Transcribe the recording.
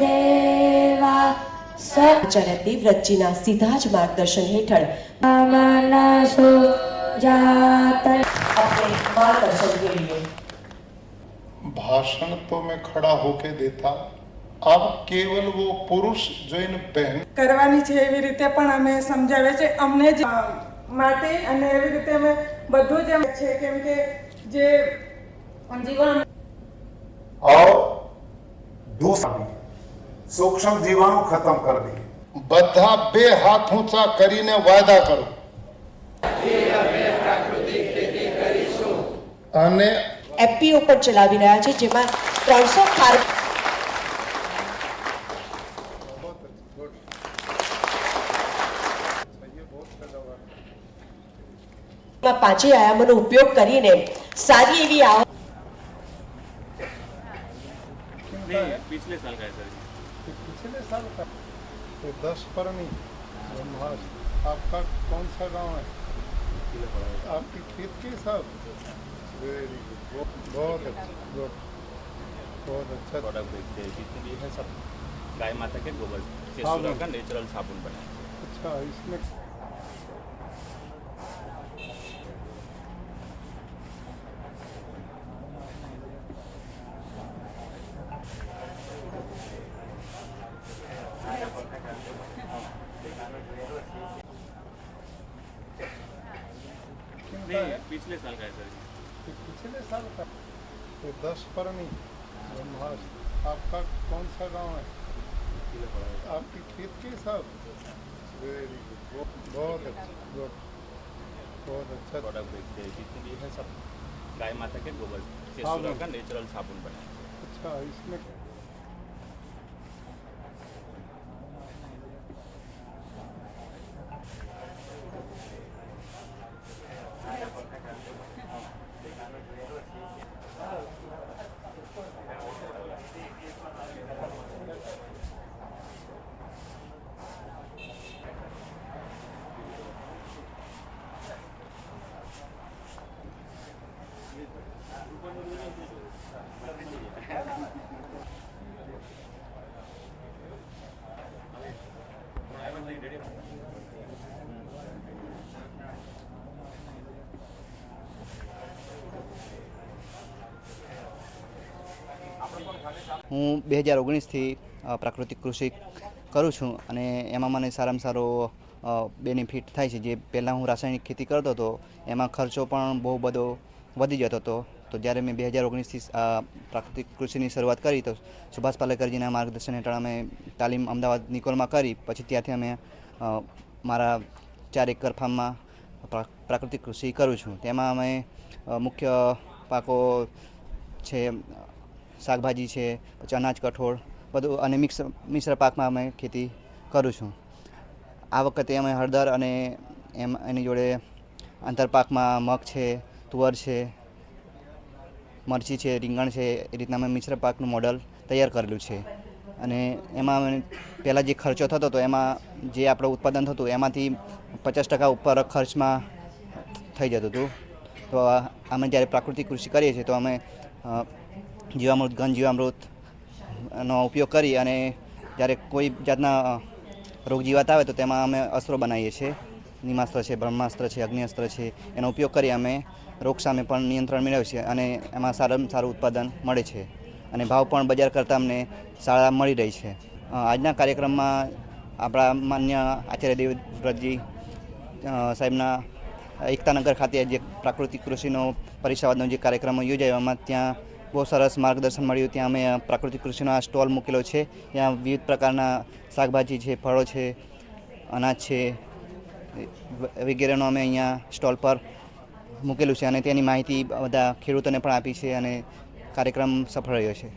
દેવા આચાર્ય દેવવ્રતજીના સીધા જ માર્ગદર્શન હેઠળ મનસો જાત આપણે માર્ગદર્શન મેળવીએ भाषण तो मैं खड़ा होके देता अब केवल वो पुरुष जो इन बहन કરવાની છે એવી રીતે પણ અમે સમજાવે છે અમને જ અ, માટે અને એવી રીતે અમે બધું જ એમ છે કેમ કે જે જીવન और દૂષણ સૂક્ષ્મ જીવાણુ ખતમ કરી દઈએ. બધા બે હાથ ઊંચા કરીને વાયદા કરો. અને એપીઓ પર ચલાવી રહ્યા છે જેમાં ત્રણસો પાંચે આયામોનો ઉપયોગ કરીને સારી એવી આવ नहीं पिछले साल का है सर। पिछले साल का? तो दस परमी ब्रह्मास्त्र आपका कौन सा गाँव है? आपकी खेत के हिसाब वेरी गुड बहुत अच्छा बहुत अच्छा। प्रोडक्ट बेचते हैं जितने है सब गाय माता के गोबर से साबुन। का नेचुरल साबुन बना अच्छा इसमें नहीं पिछले साल का है सर? पिछले साल का? तो दस परमी ब्रह्मास्त्र। आपका कौन सा गाँव है? आपकी खेत के हिसाब वेरी गुड बहुत अच्छा बहुत अच्छा। प्रोडक्ट बेचते हैं जितने भी है सब। गाय माता के गोबर से। सुरा का नेचुरल साबुन बना अच्छा इसमें હું બે હજાર ઓગણીસથી પ્રાકૃતિક કૃષિ કરું છું અને એમાં મને સારામાં સારો બેનિફિટ થાય છે. જે પહેલાં હું રાસાયણિક ખેતી કરતો હતો, એમાં ખર્ચો પણ બહુ બધો વધી જતો હતો. તો જ્યારે મેં બે હજાર ઓગણીસથી પ્રાકૃતિક કૃષિની શરૂઆત કરી, તો સુભાષ પાલેકરજીના માર્ગદર્શન હેઠળ અમે તાલીમ અમદાવાદ નિકોલમાં કરી. પછી ત્યાંથી અમે મારા ચાર એકર ફાર્મમાં પ્રા- પ્રાકૃતિક કૃષિ કરું છું. તેમાં અમે મુખ્ય પાકો છે શાકભાજી છે, પછી અનાજ કઠોળ, બધું અને મિક્સ, મિશ્ર પાકમાં અમે ખેતી કરું છું. આ વખતે અમે હળદર અને એમ, એની જોડે આંતરપાકમાં મગ છે, તુવર છે, મરચી છે, રીંગણ છે, એ રીતના અમે મિશ્ર પાકનું મોડલ તૈયાર કરેલું છે. અને એમાં અમે પહેલાં જે ખર્ચો થતો હતો, એમાં જે આપણું ઉત્પાદન થતું, એમાંથી પચાસ ટકા ઉપર ખર્ચમાં થઈ જતું હતું. તો અમે જ્યારે પ્રાકૃતિક કૃષિ કરીએ છીએ, તો અમે જીવામૃત ઘન જીવામૃત નો ઉપયોગ કરી અને જ્યારે કોઈ જાતના રોગ જીવાત આવે તો તેમાં અમે અસ્ત્રો બનાવીએ છીએ. નિમાસ્ત્ર છે, બ્રહ્માસ્ત્ર છે, અગ્નિઅસ્ત્ર છે, એનો ઉપયોગ કરી અમે રોગ સામે પણ નિયંત્રણ મેળવીએ છીએ અને એમાં સારામાં સારું ઉત્પાદન મળે છે. અને ભાવ પણ બજાર કરતાં અમને સારા મળી રહી છે. આજના કાર્યક્રમમાં આપણા માન્ય આચાર્ય દેવવ્રતજી સાહેબના એકતાનગર ખાતે જે પ્રાકૃતિક કૃષિનો પરિસંવાદનો જે કાર્યક્રમ યોજાયો, એમાં ત્યાં બહુ સરસ માર્ગદર્શન મળ્યું. ત્યાં અમે પ્રાકૃતિક કૃષિનો આ સ્ટોલ મૂકેલો છે. ત્યાં વિવિધ પ્રકારના શાકભાજી છે, ફળો છે, અનાજ છે વગેરેનો અમે અહીંયા સ્ટોલ પર મૂકેલું છે અને તેની માહિતી બધા ખેડૂતોને પણ આપી છે અને કાર્યક્રમ સફળ રહ્યો છે.